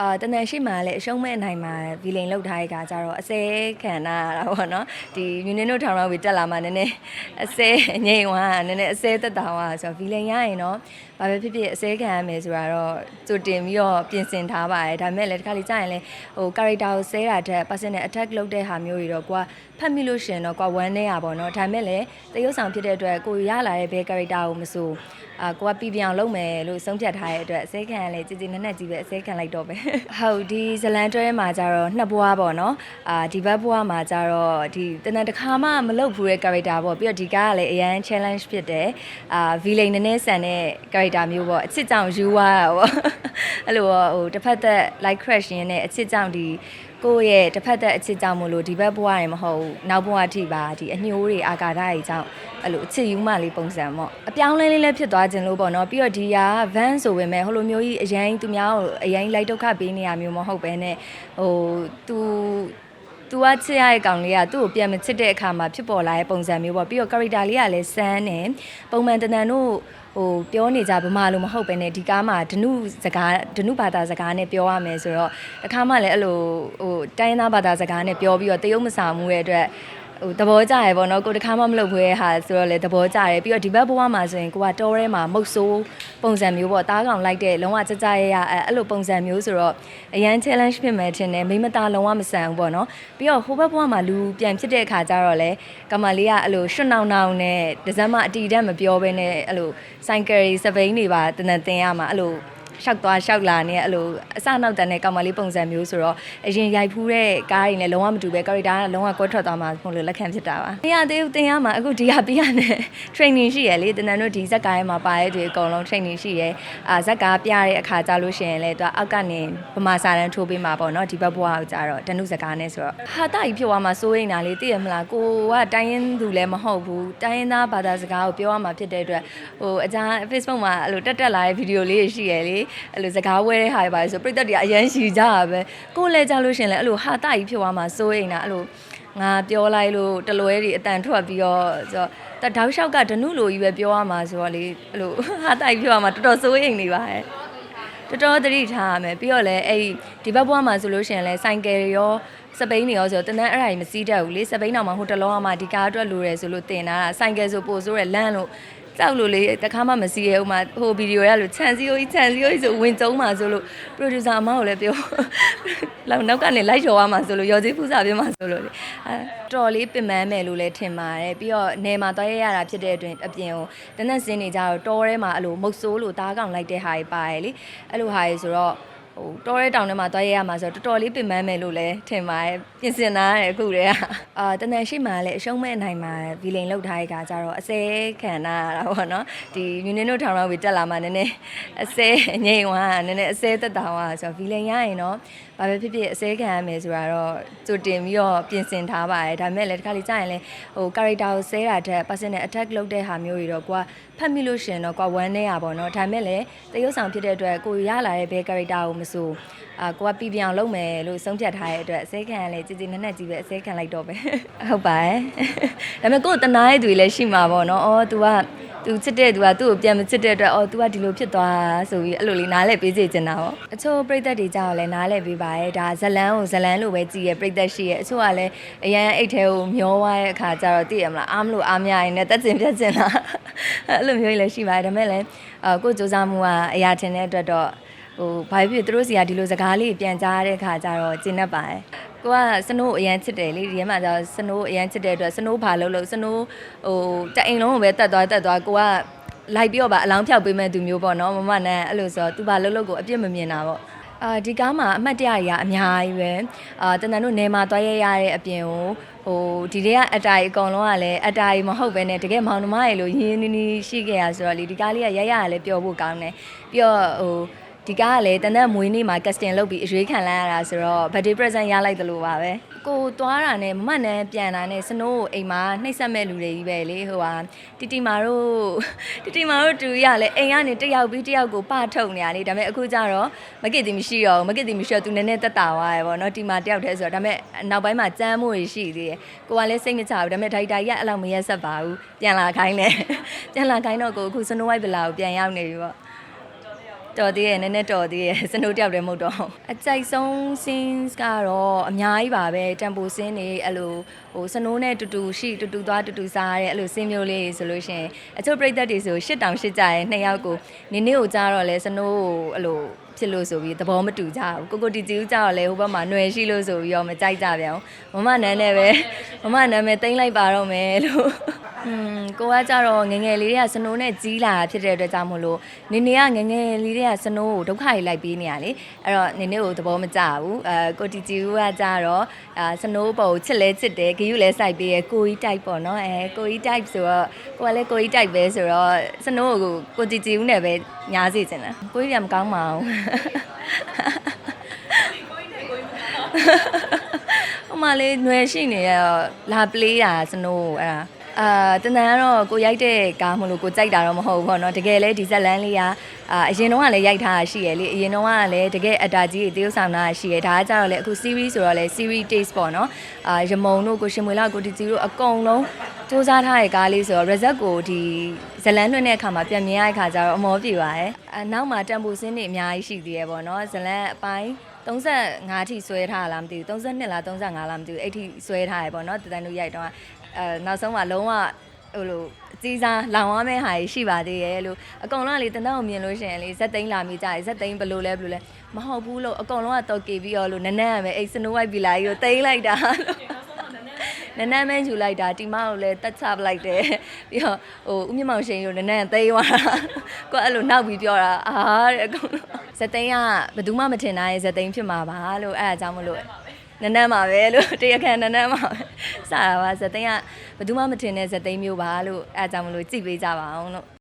အာတနန်ရှိမှလည်းအရှုံးမဲ့အနိုင်မှာဗီလိန်လောက်ထားတဲ့ကကြတော့အစဲခံနာရတာပေါ့နော်ဒီမြင်းနင်းတို့ထောင်တော့ဝေတက်လာမှနည်းနည်းအစဲအငိမ့်ဝါနည်းနည်းအစဲတက်တာဝါဆိုတော့ဗီလိန်ရရင်တော့ဘာပဲဖြစ်ဖြစ်အစဲခံရမယ်ဆိုတာတော့ကြိုတင်ပြီးတော့ပြင်ဆင်ထားပါတယ်ဒါပေမဲ့လည်းတစ်ခါလေကြာရင်လည်းဟို character ကိုဆဲတာတက် personal attack လုပ်တဲ့ဟာမျိုးတွေတော့ကိုကဖတ်မိလို့ရှရင်တော့ကိုကဝမ်းနေရပါတော့ဒါပေမဲ့လည်းတရုပ်ဆောင်ဖြစ်တဲ့အတွက်ကိုရလာတဲ့ဘဲ character ကိုမစိုးအာကိုကပြပြအောင်လုပ်မယ်လို့ဆုံးဖြတ်ထားတဲ့အတွက်အစဲခံရလေကြည်ကြည်နက်နက်ကြီးပဲအစဲခံလိုက်တော့ပဲဟုတ်ဒီဇလန်တွဲမှာကြတော့နှစ်ဘွားပေါ့နော်အာဒီဘက်ဘွားမှာကြတော့ဒီတနန်တစ်ခါမှမလုပ်ဘူးတဲ့ character ပေါ့ပြီးတော့ဒီကားကလည်းအရန် challenge ဖြစ်တယ်အာ villain နည်းနည်းဆန်တဲ့ character မျိုးပေါ့အချစ်ကြောင်ယူွားတာပေါ့အဲ့လိုပေါ့ဟိုတစ်ဖက်သက် like crush ရင်းနဲ့အချစ်ကြောင်ဒီ ကိုယ့်ရဲ့တစ်ဖက်သက်အချစ်ကြောင့်မို့လို့ဒီဘက်ဘွားရင်မဟုတ်ဘူးနောက်ဘွားထိပါဒီအညိုးတွေအာကာဒတွေကြောင့်အဲ့လိုအချစ်ယူမလေးပုံစံပေါ့အပြောင်းလဲလေးလည်းဖြစ်သွားခြင်းလို့ပေါ့နော်ပြီးတော့ဒီက van ဆိုပေမဲ့ဟိုလိုမျိုးကြီးအရင်သူများကိုအရင်လိုက်ဒုက္ခပေးနေရမျိုးမဟုတ်ပဲနဲ့ဟိုသူ သူကချစ်ရတဲ့ကောင်လေးကသူ့ကိုပြန်မချစ်တဲ့အခါမှာဖြစ်ပေါ်လာတဲ့ပုံစံမျိုးပေါ့ပြီးတော့ character လေးကလည်းစမ်းတယ်ပုံမှန်တန်တန်တို့ဟိုပြောနေကြဗမာလိုမဟုတ်ပဲねဒီကားမှာဒနုစကားဒနုဘာသာစကားနဲ့ပြောရမယ်ဆိုတော့တစ်ခါမှလည်းအဲ့လိုဟိုတိုင်းသားဘာသာစကားနဲ့ပြောပြီးတော့တရုတ်မစာမှုရဲ့အတွက် ဟိုသဘောကျရယ်ပေါ့နော်ကိုတခါမှမလုပ်ဘူးရဲ့ဟာဆိုတော့လေသဘောကျတယ်ပြီးတော့ဒီဘက်ဘဝမှာဆိုရင်ကိုကတောထဲမှာမုတ်ဆိုးပုံစံမျိုးပေါ့တားကောင်လိုက်တဲ့လုံးဝကြကြရရအဲ့အဲ့လိုပုံစံမျိုးဆိုတော့အရန် challenge ဖြစ်မယ်ထင်တယ်မိမသားလုံးဝမဆန်ဘူးပေါ့နော်ပြီးတော့ဟိုဘက်ဘဝမှာလူပြန်ဖြစ်တဲ့အခါကျတော့လေကမလေးကအဲ့လိုရွှွနှောင်နှောင်နဲ့ဒီဇက်မအတီတက်မပြောဘဲနဲ့အဲ့လိုဆိုင်ကယ်စပိန်တွေပါတန်တန်တင်ရမှာအဲ့လို ရှောက်သွားရှောက်လာနေအဲ့လိုအစနောက်တန်တဲ့ကောင်မလေးပုံစံမျိုးဆိုတော့အရင်ရိုက်ဖူးတဲ့ကားတွေနဲ့လုံးဝမတူပဲ character ကလုံးဝကွဲထွက်သွားမှာမဟုတ်လို့လက်ခံဖြစ်တာပါ။တရားသေးဦးတင်ရမှာအခုဒီဟာပြီးရနဲ့ training ရှိရလေတနန်တို့ဒီဇက်ကားထဲမှာပါတဲ့တွေအကုန်လုံး training ရှိရအာဇက်ကားပြတဲ့အခါကြလို့ရှိရင်လေသူအောက်ကနေဗမာစာတန်းထိုးပေးမှာပေါ့နော်ဒီဘက်ဘွားကိုကြတော့တနုဇက်ကားနဲ့ဆိုတော့ဟာတာကြီးဖြစ်သွားမှာစိုးရိမ်တာလေသိရမလားကိုကတိုင်းရင်းသူလည်းမဟုတ်ဘူးတိုင်းရင်းသားဘာသာစကားကိုပြောရမှာဖြစ်တဲ့အတွက်ဟိုအကြမ်း Facebook မှာအဲ့လိုတက်တက်လာတဲ့ဗီဒီယိုလေးတွေရှိရလေအဲ့လိုစကားဝဲတဲ့ဟာတွေပါလေဆိုပြိတ္တတွေကအရန်ရှိကြတာပဲကိုလည်းကြလို့ရှိရင်လည်းအဲ့လိုဟာတာကြီးဖြစ်သွားမှာစိုးရိမ်တာအဲ့လိုငါပြောလိုက်လို့တလွဲတွေအတန်ထွက်ပြီးတော့ဆိုတော့တတောက်လျှောက်ကဒနုလိုကြီးပဲပြောရမှာဆိုတော့လေအဲ့လိုဟာတာကြီးဖြစ်သွားမှာတော်တော်စိုးရိမ်နေပါဟဲ့တော်တော်သတိထားရမယ်ပြီးတော့လည်းအဲ့ဒီဘက်ဘွားမှာဆိုလို့ရှိရင်လည်းဆိုင်ကယ်ရောစပိန်တွေရောဆိုတော့တန်းတန်းအဲ့ဒါကြီးမစီးတတ်ဘူးလေစပိန်တော့မှဟိုတလုံးကမှဒီကားအတွက်လိုတယ်ဆိုလို့တင်တာဆိုင်ကယ်ဆိုပို့ဆိုရဲလမ်းလို့ ကြောက်လို့လေတခါမှမစီးရဘူးမှဟိုဗီဒီယိုရလို့ခြံစည်းရိုးကြီးခြံစည်းရိုးကြီးဆိုဝင်ကျုံးမှာဆိုလို့ producer အမကိုလည်းပြောလောက်နောက်ကနေလိုက်လျှော်ရမှာဆိုလို့ရော်ကြီးပူစာပြမှာဆိုလို့လေအဲတော်လေးပင်ပန်းမယ်လို့လည်းထင်ပါတယ်ပြီးတော့နေမှာသွားရရတာဖြစ်တဲ့အတွင်းအပြင်ကိုတနက်စင်းနေကြတော့တောထဲမှာအဲ့လိုမုတ်ဆိုးလို့တားကောင်လိုက်တဲ့ဟာကြီးပါတယ်လေအဲ့လိုဟာကြီးဆိုတော့ ဟိုတောရဲတောင်ထဲမှာသွားရဲရမှာဆိုတော့တော်တော်လေးပင်ပန်းမယ်လို့လည်းထင်ပါတယ်ပြင်ဆင်ထားတယ်အခုတည်းကအာတနန်ရှိမှလည်းအရှုံးမဲ့အနိုင်မှာဗီလိန်လောက်ထားတဲ့ကကြတော့အစဲခံနာရတာပေါ့နော်ဒီမြင်းနင်းတို့ထောင်တော့ဝေတက်လာမှနည်းနည်းအစဲအငိမ့်ဝါနည်းနည်းအစဲတက်တာဝါဆိုတော့ဗီလိန်ရရင်တော့ဘာပဲဖြစ်ဖြစ်အစဲခံရမယ်ဆိုတာတော့ကြိုတင်ပြီးတော့ပြင်ဆင်ထားပါတယ်ဒါပေမဲ့လည်းတစ်ခါလေကြာရင်လည်းဟို character ကိုဆဲတာတက် personal attack လုပ်တဲ့ဟာမျိုးတွေတော့ကိုကဖတ်မိလို့ရှရင်တော့ကိုကဝမ်းနေရပါတော့ဒါပေမဲ့လည်းတရုပ်ဆောင်ဖြစ်တဲ့အတွက်ကိုရလာတဲ့ဘဲ character ကိုမစိုးအာကိုကပြပြအောင်လုပ်မယ်လို့ဆုံးဖြတ်ထားတဲ့အတွက်အစဲခံရလေကြည်ကြည်နက်နက်ကြီးပဲအစဲခံလိုက်တော့ပဲဟုတ်ပါရဲ့ဒါပေမဲ့ကိုယ်တနာရဲ့သူတွေလည်းရှိမှာပေါ့နော်အော် तू က သူချစ်တဲ့သူကသူ့ကိုပြန်မချစ်တဲ့အတွက်အော် तू ကဒီလိုဖြစ်သွားဆိုပြီးအဲ့လိုလေးနားလဲပေးစေချင်တာပေါ့အချို့ပြိသက်တွေကြောက်လဲနားလဲပေးပါရဲ့ဒါဇလန်းကိုဇလန်းလိုပဲကြည်ရဲ့ပြိသက်ရှိရဲ့အချို့ကလည်းအရန်အိတ်ထဲကိုမျောသွားတဲ့အခါကျတော့သိရမလားအားမလို့အားမရရင်လည်းတက်ကျင်ပြတ်ကျင်လာအဲ့လိုမျိုးကြီးလည်းရှိပါတယ်ဒါပေမဲ့လည်းအာကိုယ်စူးစမ်းမှုကအရာထင်တဲ့အတွက်တော့ဟိုဘာဖြစ်ဖြစ်သူတို့စီကဒီလိုစကားလေးပြန်ကြားတဲ့ခါကျတော့ကျင်းတတ်ပါတယ် ကိုကစနိုးအရန်ချစ်တယ်လေဒီထဲမှာကျတော့စနိုးအရန်ချစ်တဲ့အတွက်စနိုးဘာလုပ်လို့စနိုးဟိုတအိမ်လုံးကိုပဲတက်သွားတက်သွားကိုကလိုက်ပြီးတော့ဗာအလောင်းဖြောက်ပေးမဲ့သူမျိုးပေါ့နော်မမနန်းအဲ့လိုဆိုတော့သူဘာလုပ်လို့ကိုအပြစ်မမြင်တာပေါ့အာဒီကားမှာအမှတ်တရကြီးကအများကြီးပဲအာတန်တန်တို့နေမှာတွားရရတဲ့အပြင်ကိုဟိုဒီတွေကအတားကြီးအကုန်လုံးကလည်းအတားကြီးမဟုတ်ပဲねတကယ်မောင်နှမရေလို့ရင်းရင်းနှီးနှီးရှိခဲ့ရဆိုတော့လေဒီကားလေးကရရရလည်းပျော်ဖို့ကောင်းတယ်ပြီးတော့ဟို ဒီကားကလည်းတန်တဲ့မွေးနေ့မှာ casting လုပ်ပြီးအရွေးခံလိုက်ရတာဆိုတော့ birthday present ရလိုက်သလိုပါပဲကိုသွားတာနဲ့မမနဲ့ပြန်တာနဲ့စနိုးကိုအိမ်မှာနှိပ်စက်မဲ့လူတွေကြီးပဲလေဟိုဟာတီတီမာတို့တီတီမာတို့တူရလဲအိမ်ကနေတယောက်ပြီးတယောက်ကိုပထုတ်နေရလေဒါပေမဲ့အခုကျတော့မကစ်တီမရှိတော့ဘူးမကစ်တီမရှိတော့သူနည်းနည်းတက်တာသွားရယ်ပေါ့နော်တီမာတယောက်တည်းဆိုတော့ဒါပေမဲ့နောက်ပိုင်းမှာကြမ်းမှုတွေရှိသေးတယ်ကိုကလည်းစိတ်မချဘူးဒါပေမဲ့ဒိုက်တာကြီးကအဲ့လောက်မရက်ဆက်ပါဘူးပြန်လာခိုင်းတယ်ပြန်လာခိုင်းတော့ကိုအခုစနိုးဝိုက်ဗလာကိုပြန်ရောက်နေပြီပေါ့ တော်သေးရဲ့နည်းနည်းတော်သေးရဲ့စနိုးတယောက်တည်းမဟုတ်တော့အကြိုက်ဆုံး scenes ကတော့အများကြီးပါပဲတမ်ပိုစင်းတွေအဲ့လိုဟိုစနိုးနဲ့တူတူရှိတူတူသွားတူတူစားတဲ့အဲ့လိုစင်းမျိုးလေးဆိုလို့ရှိရင်အချို့ပြိသက်တွေဆိုရှစ်တောင်ရှစ်ကြရဲ့နှစ်ယောက်ကိုနင်းနေကိုကြားတော့လဲစနိုးကိုအဲ့လိုဖြစ်လို့ဆိုပြီးသဘောမတူကြဘူးကိုကိုတီတီဦးကြတော့လဲဟိုဘက်မှာຫນွယ်ရှိလို့ဆိုပြီးတော့မကြိုက်ကြပြန်ဘူးမမနန်းနဲ့ပဲမမနန်းပဲတိမ့်လိုက်ပါတော့မယ်လို့ อืมကိုကကြတော့ငယ်ငယ်လေးတွေကစနိုးနဲ့ကြီးလာတာဖြစ်တဲ့အတွက်ကြောင့်မို့လို့နေနေကငယ်ငယ်လေးတွေကစနိုးကိုဒုက္ခကြီးလိုက်ပေးနေရလေအဲ့တော့နေနေကိုသဘောမကျဘူးအဲကိုတီတီဦးကကြတော့အာစနိုးပေါ်ကိုချစ်လဲချစ်တယ်ဂယူလဲစိုက်ပေးရကိုကြီးတိုက်ပေါ့နော်အဲကိုကြီးတိုက်ဆိုတော့ကိုကလည်းကိုကြီးတိုက်ပဲဆိုတော့စနိုးကိုကိုတီတီဦးနဲ့ပဲညားစီချင်တယ်ကိုကြီးကမကောင်းပါဘူးဟိုမှာလေးຫນွယ်ရှိနေရတော့လာပလေးတာစနိုးကိုအဲ့ဒါ အာတန်တန်ကတော့ကိုရိုက်တဲ့ကားမလို့ကိုကြိုက်တာတော့မဟုတ်ဘူးပေါ့နော်တကယ်လဲဒီဇက်လန်လေးကအာအရင်တော့ကလည်းရိုက်ထားတာရှိရလေအရင်တော့ကလည်းတကယ်အတာကြီးတွေတရုပ်ဆောင်တာရှိရဒါကကြတော့လေအခု series ဆိုတော့လေ series taste ပေါ့နော်အာရမုံတို့ကိုရှင်မွေလာကိုတီတီတို့အကုန်လုံးစူးစမ်းထားတဲ့ကားလေးဆိုတော့ result ကိုဒီဇလန်လွှင့်တဲ့အခါမှာပြန်မြင်ရတဲ့အခါကျတော့အမောပြေပါတယ်အနောက်မှာတန်ဖိုစင်းတွေအများကြီးရှိသေးရပေါ့နော်ဇလန်အပိုင်း 35ထိဆွဲထားလားမသိဘူး32လား35လားမသိဘူးအဲ့ထိဆွဲထားရပေါ့နော်တန်တန်တို့ရိုက်တော့အဲနောက်ဆုံးမှာလုံးဝဟိုလိုအကြီးစားလောင်ရမယ့်ဟာကြီးရှိပါသေးရဲ့လို့အကောင်လုံးကလေတန်တန်းကိုမြင်လို့ရှိရင်လေဇက်သိန်းလာမိကြတယ်ဇက်သိန်းဘယ်လိုလဲဘယ်လိုလဲမဟုတ်ဘူးလို့အကောင်လုံးကတော်ကေပြီးတော့လို့နန်းနန်းရမယ်အိတ်စနိုးဝိုက်ပြီးလာကြီးကိုတိမ့်လိုက်တာလို့ နန်းနန်းမဲယူလိုက်တာတီမကိုလည်းတက်ချပလိုက်တယ်ပြီးတော့ဟိုဦးမြင့်မောင်ရှင်ကိုနန်းနန်းသိမ်းသွားတာကိုအဲ့လိုနောက်ပြီးပြောတာအာတဲ့အကောင်လုံးဇက်သိန်းကဘယ်သူမှမထင်တာရဲ့ဇက်သိန်းဖြစ်မှာပါလို့အဲ့အကြောင်းမလို့နန်းနန်းမှာပဲလို့တရားခံနန်းနန်းမှာပဲစတာပါဇက်သိန်းကဘယ်သူမှမထင်တဲ့ဇက်သိန်းမျိုးပါလို့အဲအကြောင်းမလို့ကြည့်ပေးကြပါအောင်လို့